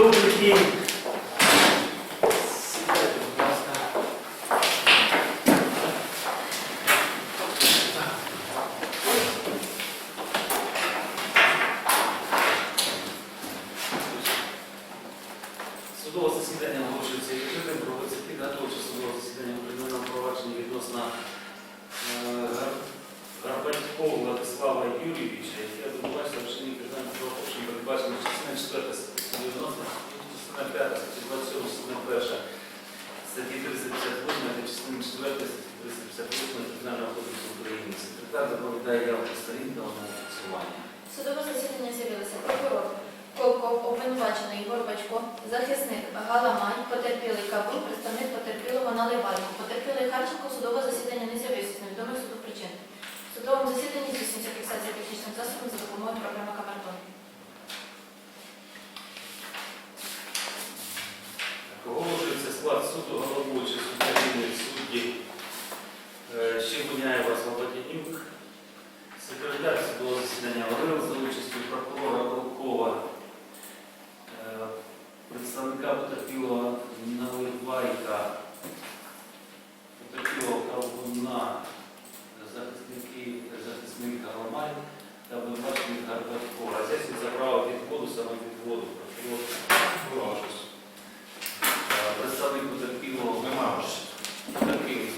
Добрий день. Сідайте, будь ласка. Судове засідання оголошується відкритим, проводиться підготовче судове засідання у кримінальному провадженні відносно е, Гар- Гарбатькова Владислава Юрійовича, яке обвинувачується в вчиненні кримінального правопорушення, передбачено частина 4 статті 90, частина 5 статті 27, частина 1 статті 358 та частини 4 статті 358 Кримінального кодексу України. Явку сторін та фіксування. Судове засідання з'явилися прокурор Колков, обвинувачений Ігор Бачко, захисник Галамай, потерпілий Кабул, представник потерпілого Наливайко. Потерпілий Харченко судове засідання не з'явився з невідомих суду причин. В судовому засіданні здійснюється фіксація технічним засобом за допомогою програми Камертон. Оголошується склад суду, головуючий суддя судді засідання Орел за участю прокурора Волкова, е, представника потерпілого Наливайка, потерпілого Кавуна, захисники, захисник Галамай та обвинувачений Гарбаткова. Здесь за право відводу, самовідводу, прокурор Е, Представник потерпілого Нема. потерпілий.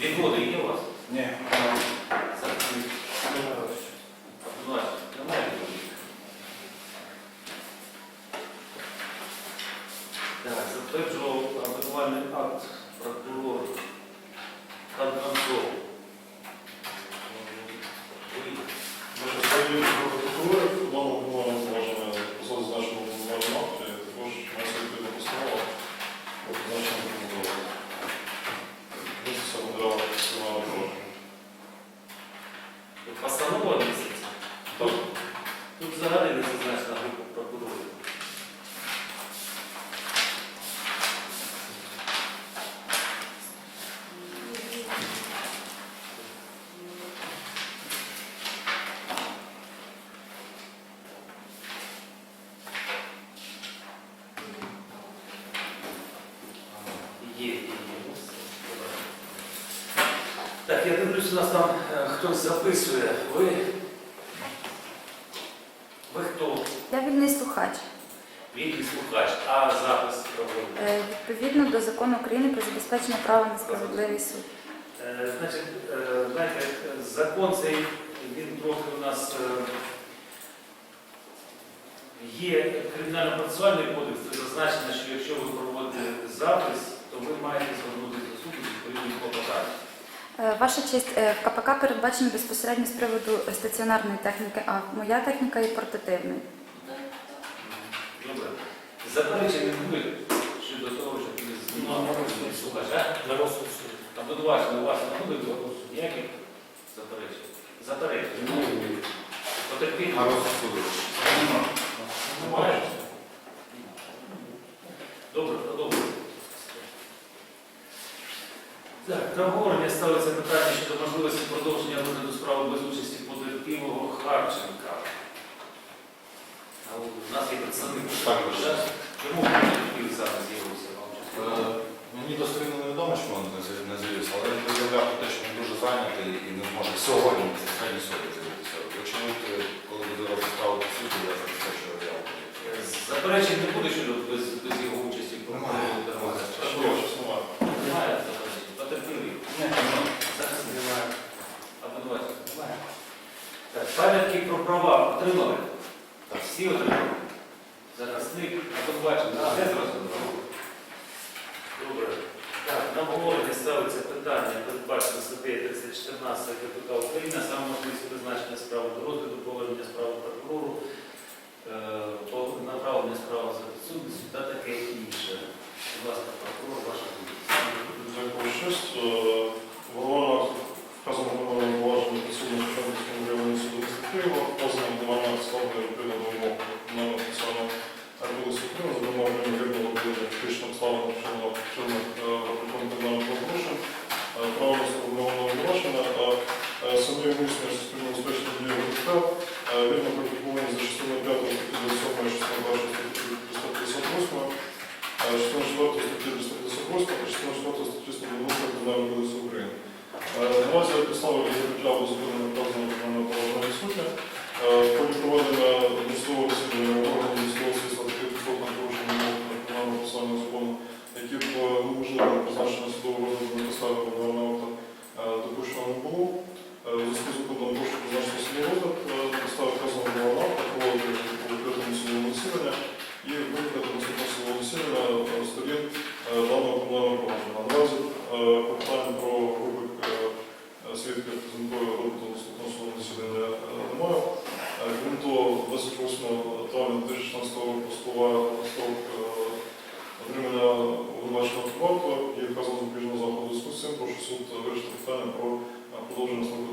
Відводи є у вас? Ні. Захисник. Обвинувачений. Немає відводів? Так, затверджував обвинувальний акт прокурор Кадганцов. Може, свої прокуратури, судового обвинувального положення посади значного обвинувального акту, і також внесла відповідна постанова про призначення прокурора. Місяця матеріалу кримінального провадження. Тут Постанова місяця. Так, Тут взагалі не зазначена група прокурорів. Є, є, є. Так, я дивлюсь, у нас там е, хтось записує. Ви? Ви хто? Я вільний слухач. Вільний слухач, а запис робив. Е, Відповідно до закону України про забезпечення права на справедливий суд. Е, Значить, знаєте, закон цей, він трохи у нас е, є кримінально-процесуальний кодекс, де зазначено, що якщо ви проводите запис, то ви маєте звернутися до суду з відповідним клопотанням. Е, Ваша честь, е, в КПК передбачено безпосередньо з приводу стаціонарної техніки, а моя техніка є портативною. Добре. Заперечення не буде щодо того, що ви знімали слухач, а? На розсуд суду. Обвинувачення у вас не буде ніяких заперечень? Заперечень. Потерпіть. На розсуд суду. Немає? Добре, продовжуємо. Так, обговорення ставиться питання щодо можливості продовження розгляду справи без участі потерпілого Харченка. У нас є представник. Чому потерпілий саме з'явився вам? Е, Мені достовірно невідомо, чому він не з'яв- не з'явився, але він заявляв про те, що він дуже зайнятий і не зможе сьогодні сьогодні сьогодні з'явитися. Очевидно, коли буде по суду, я забезпечу я. Заперечень не буде щодо без, без його участі в Немає. прокурорі. так, що щось немає. Немає заперечень. Потерпілий. Зараз немає. Обвинувачення. Немає. Так, про права отримали? Так, всі отримали. Захисник, обвинувачений. Все зрозуміло? Добре. Так, на обговорення ставиться питання, передбачено статтею 314 КПК України, саме можливість призначення справи до розгляду, повернення справи прокурору, е, направлення справи за підсудністю та таке інше. Будь ласка, прокурор, ваша думка. Дякую процесуальне про продовження служби.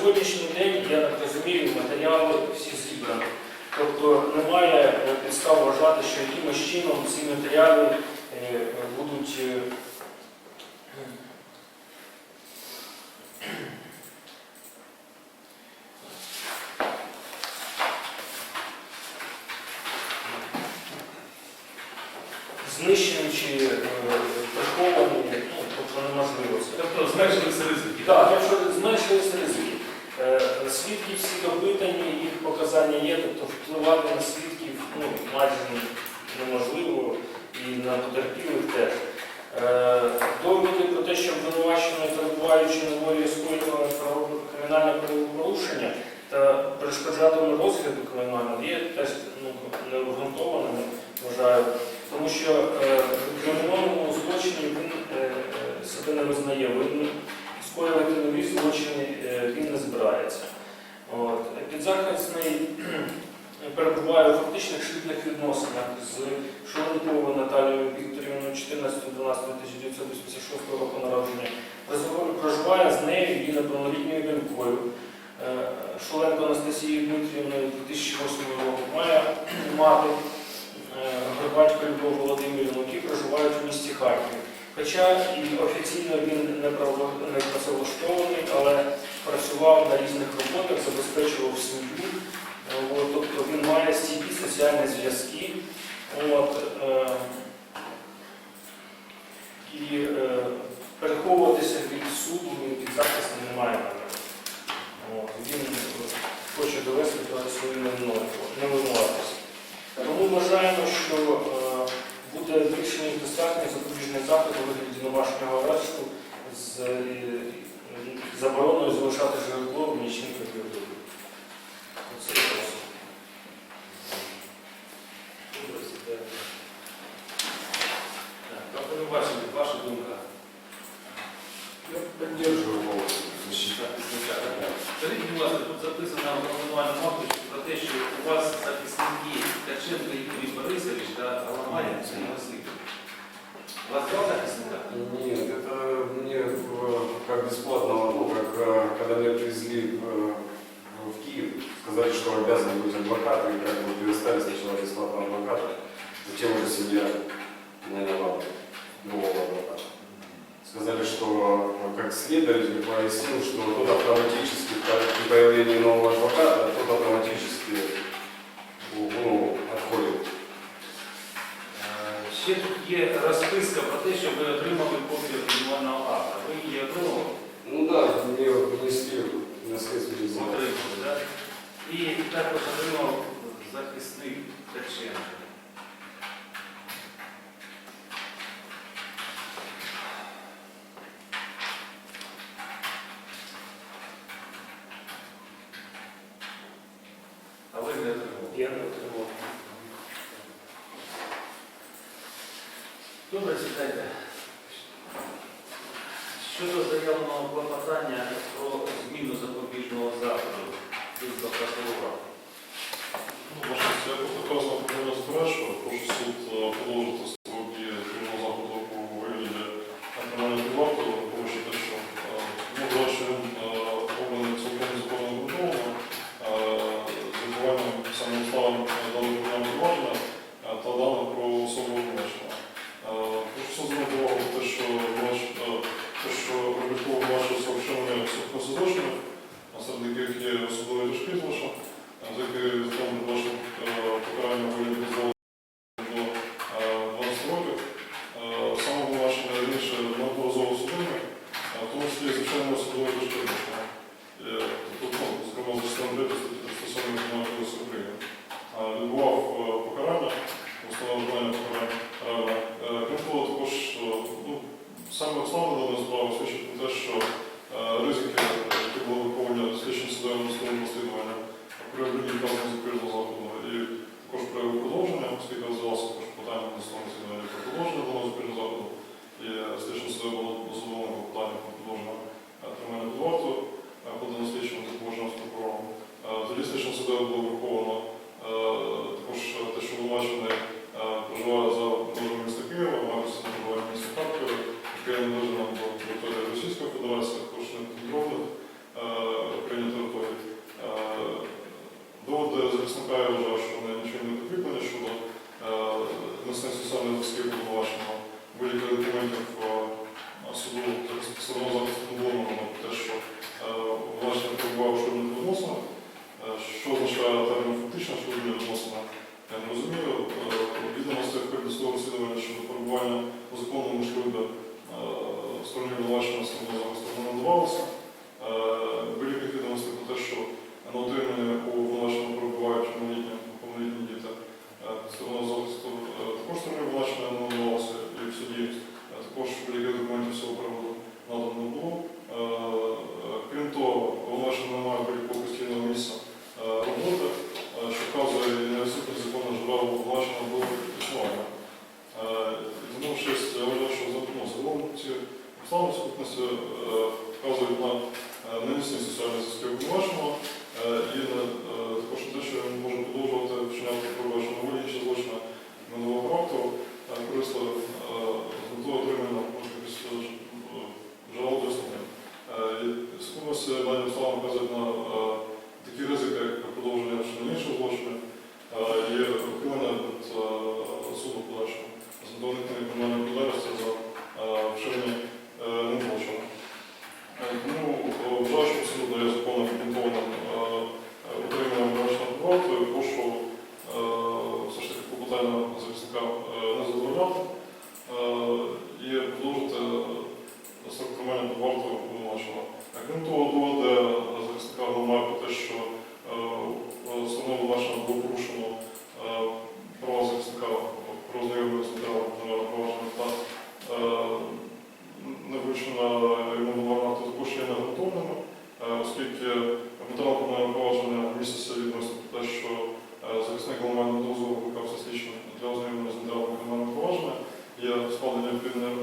сьогоднішній день, я так розумію, матеріали всі зібрані. Тобто немає е, підстав вважати, що якимось чином ці матеріали е, будуть. Е, на потерпілих теж. Е, Довідки про те, що обвинувачено перебуваючи на волі скоєного кримінального правопорушення та перешкоджатиме розгляду 1986 року народження, проживає з нею і неповнолітньою донькою. Е, Шоленко Анастасією Дмитрівною 2008 року має мати е, батько Любов Володимирівну, які проживають в місті Харків. Хоча і офіційно він не працевлаштований, але працював на різних роботах, забезпечував сім'ю, тобто він має стійкі соціальні зв'язки. От, е, кривоводську е, з забороною залишати житло в нічний період. семья наняла нового брата. Сказали, что э, как следователь пояснил, что тот автоматически при появлении нового адвоката, тот автоматически ну, ну отходит. Э, Ще тут є розписка про те, що ви отримали копію кримінального акта. Ви її отримали? Ну так, да, мені принесли на слідстві. Отримали, так? І також отримав Один не отримав. Я не отримав. Добре, сідайте. Щодо заявленого клопотання про зміну запобіжного заходу від прокурора. Ну, ваше, я протокол запобіжного збережу, прошу суд е, положити складення відповідної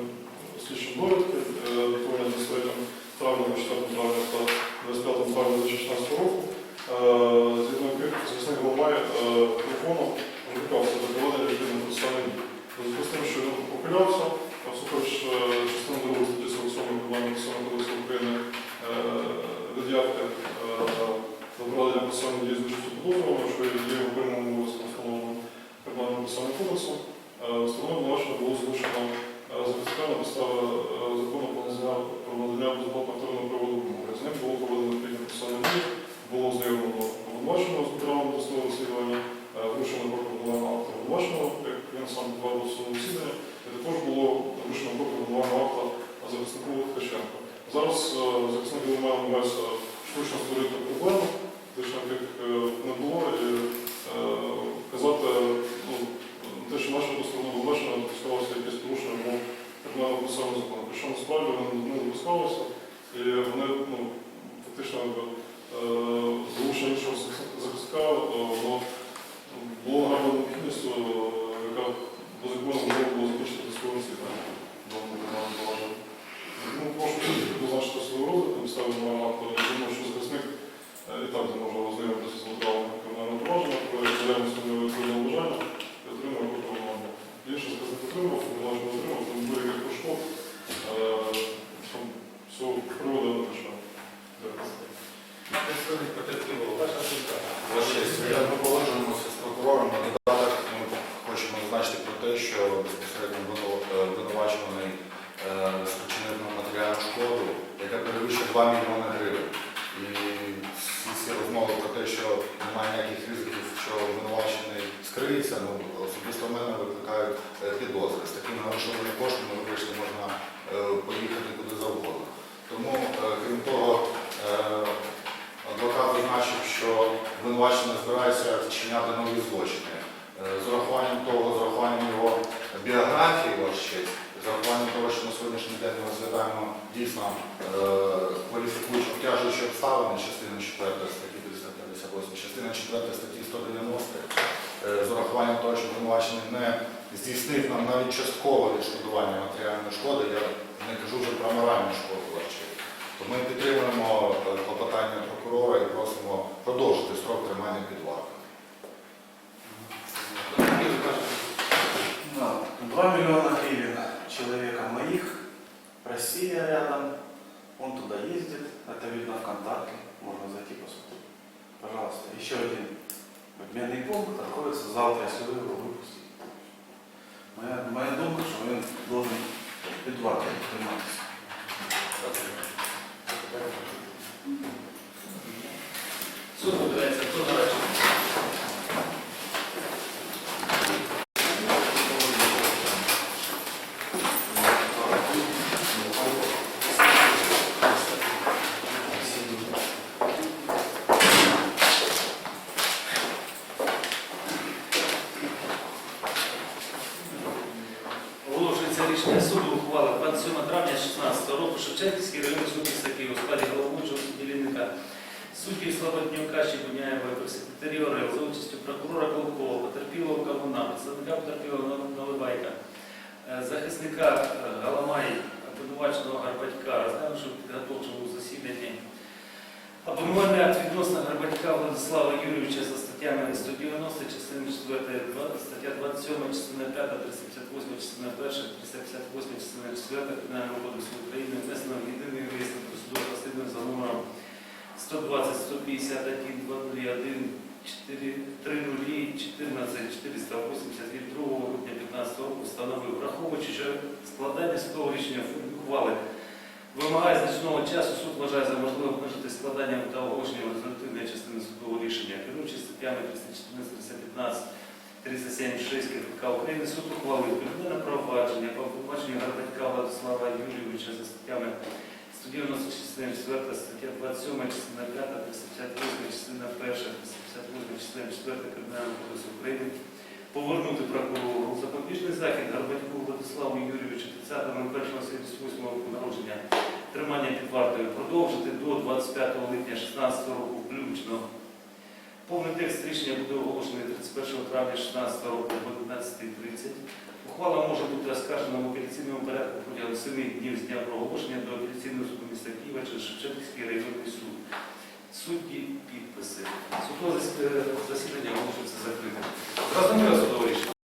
слідчої довідки, е, датування 23 травня, 24 травня та 25 травня 2016 року, е, згідно яких захисник Голомай е, телефоном викликався до проведення відповідних процесуальних зв'язку з тим, що він популявся, всупереч частини 2 статті 47 Кримінального кодексу України, від'явки до проведення процесуальних дій з участю підозрюваного, що є у прямому обов'язку встановленому Кримінальним процесуальним кодексом, е, стороною обвинувачення було зрушено е, захисника на підставі е, закону про надання надання безоплатного приводу. З ним було проведено відповідне процесуальні було заявлено обвинуваченого з матеріалом досудового розслідування, е, вручено копію головного акту обвинуваченого, як він сам підвав до судового засідання, і також було вручено копію головного акту захиснику Ткаченко. Зараз е, захисник Єлеман намагається штучно створити проблему, точно як е, не було, і е, казати, ну, те, що наша постанова обвинувачена допускалося якесь порушення мов кримінального процесуального закону. Причому насправді вони не допускалося, і вони ну, фактично якби, е, залучення іншого захисника е, воно було нагадано необхідністю, е, яка до закону можливо було закінчити дисковим світом. Ну, прошу позначити свою розвитку, підстави на акту. Я думаю, що захисник е, і так не може ознайомитися з матеріалами кримінального провадження, про заяву своєї відповідного бажання і отримує копію Більше захисник отримав, обвинувачений не отримав, тому будь-яких коштов цього приводу не почав. Представник потерпілого, ваша думка. Ваша честь, я ми погоджуємося з прокурором. На додаток ми хочемо зазначити про те, що безпосередньо обвину- е, обвинувачуваний е, спричинив нам матеріальну шкоду, яка перевищує 2 мільйони гривень. І всі ці розмови про те, що немає ніяких ризиків, що обвинувачений скриється, ну, особисто в мене викликають е, підозри. З такими грошовими коштами, вибачте, можна е, поїхати куди завгодно. Тому, е, крім того, е, Адвокат зазначив, що обвинувачений збирається вчиняти нові злочини. З урахуванням того, з урахуванням його біографії, з урахуванням того, що на сьогоднішній день ми розглядаємо дійсно кваліфікуючі обтяжуючі обставини, частина 4 статті 358, частина 4 статті 190, е, з урахуванням того, що обвинувачений не здійснив нам навіть часткове відшкодування матеріальної шкоди, я не кажу вже про моральну шкоду, ваш. То ми підтримуємо е, клопотання прокурора і просимо продовжити строк тримання під вартою. 90 частина 4, стаття 27, частина 5, 358, частина 1, 358, частина 4 Кримінального кодексу України внесено в єдиний реєстр досудових розслідувань за номером 120 151 201 14 480 від 2 грудня 15 року. Встановив, враховуючи, що складання того рішення функували Вимагає значного часу, суд вважає за можливе обмежити складанням та оголошенням результативної частини судового рішення. Керуючись статтями 314, 315, 376 КПК України, суд ухвалив кримінальне провадження по обвинуваченню Гарбатька Владислава Юрійовича за статтями 190 частина 4, стаття 27, частина 5, 358, частина 1, 358, частина 4 Кримінального кодексу України повернути прокурору запобіжний захід Гарбатьку Владиславу Юрійовичу 30.01.78 року народження тримання під вартою продовжити до 25 липня 2016 року включно. Повний текст рішення буде оголошений 31 травня 2016 року об 11.30. Ухвала може бути оскаржена в апеляційному порядку протягом 7 днів з дня проголошення до апеляційного суду міста Києва через Шевченківський районний суд. Судді підписи. Судове засідання оголошується закритим. Зрозуміло судове рішення?